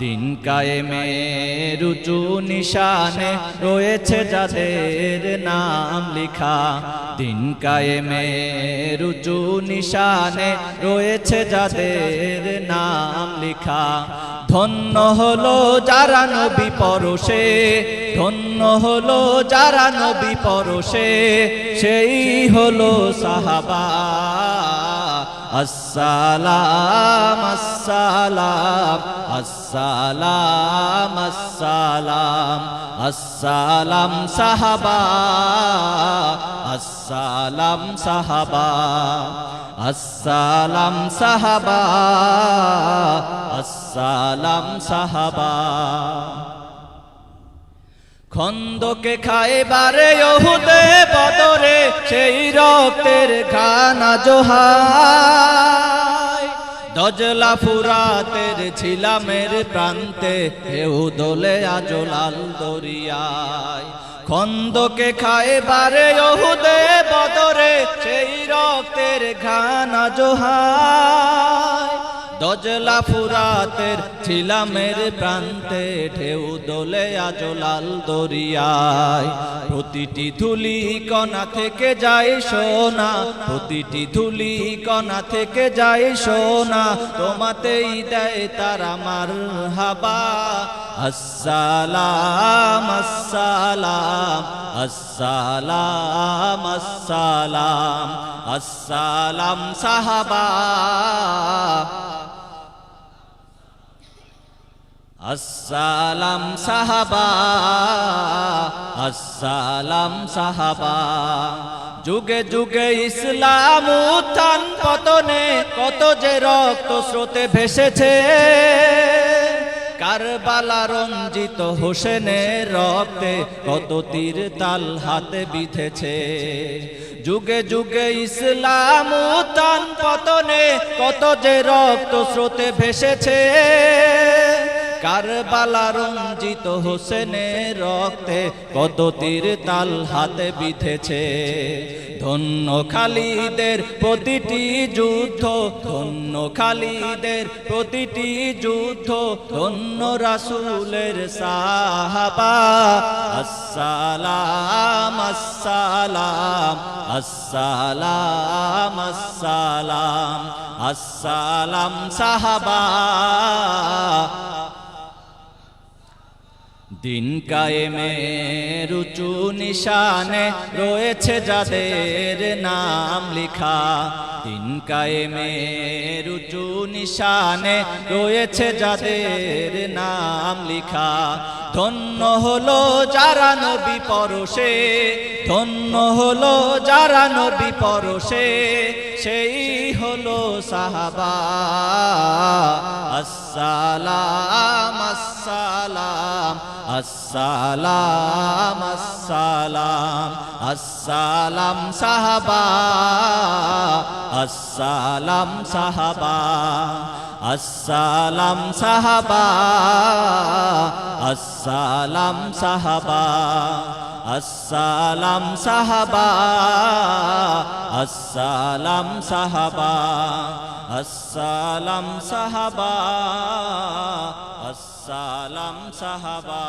দিন কায়েমে রুচু নিশানে রয়েছে যাদের নাম লিখা। দিন কায়েমে রুচু নিশানে রয়েছে যাদের নাম লিখা। ধন্য হলো যারা নবী পরশে, ধন্য হলো যারা নবী পরশে, সেই হলো সাহাবা। আসসালাম আসসালাম আসসালাম আসসালাম আসসালাম সাহাবা আসসালাম সাহাবা আসসালাম সাহাবা আসসালাম সাহাবা। খন্দকে খায় বারে ওহুদে বদরে, সেই রক্তের খানা জোহাই দজলা ফুরাতের ছিলামের প্রান্তে, হেউ দোলে আজলাল দরিয়ায়। খন্দকে খায় বারে ওহুদে বদরে, সেই রক্তের খানা জোহাই দজলা ফুরাতের ছিলামের প্রান্তে, ঢেউ দোলে আজলাল দরিয়ায়। প্রতিটি ধুলি কণা থেকে যায় সোনা, প্রতিটি ধুলি কণা থেকে যায় সোনা, তোমাতেই দেয় তারা মার হাবা আসসালাম আসসালাম আসসালাম আসসালাম আসসালাম সাহাবা। আসসালাম সাহাবা আসসালাম সাহাবা। যুগে যুগে ইসলাম উত্থান পতনে কত যে রক্ত স্রোতে ভেসেছে। কারবালা রঞ্জিত হোসেনের রক্তে কত তীর তাল হাতে বিঁধেছে। যুগে যুগে ইসলাম উত্থান পতনে কত যে রক্ত স্রোতে ভেসেছে। কারবালা রঞ্জিত হোসেনের রক্তে কত তীর তাল হাতে বিঁধেছে। ধন্য খালিদের প্রতিটি যুদ্ধ, ধন্য খালিদের প্রতিটি যুদ্ধ, ধন্য রাসূলের সাহাবা। আসসালাম আসসালাম আসসালাম আসসালাম আসসালাম সাহাবা। দিন কায়েমে রুচু নিশানে রয়েছে যাদের নাম লিখা। দিন কায়েমে রুচু নিশানে রয়েছে যাদের নাম লিখা। ধন্য হলো যারা নবী পরশে, ধন্য হলো যারা নবী পরশে সেই হলো সাহাবা। আসসালাম আসসালাম আসসালাম আসসালাম আসসালাম সাহাবা। আসসালাম সাহাবা আসসালাম সাহাবা আসসালাম সাহাবা। আসসালাম সাহাবা আসসালাম সাহাবা আসসালাম সাহাবা আসসালাম সাহাবা।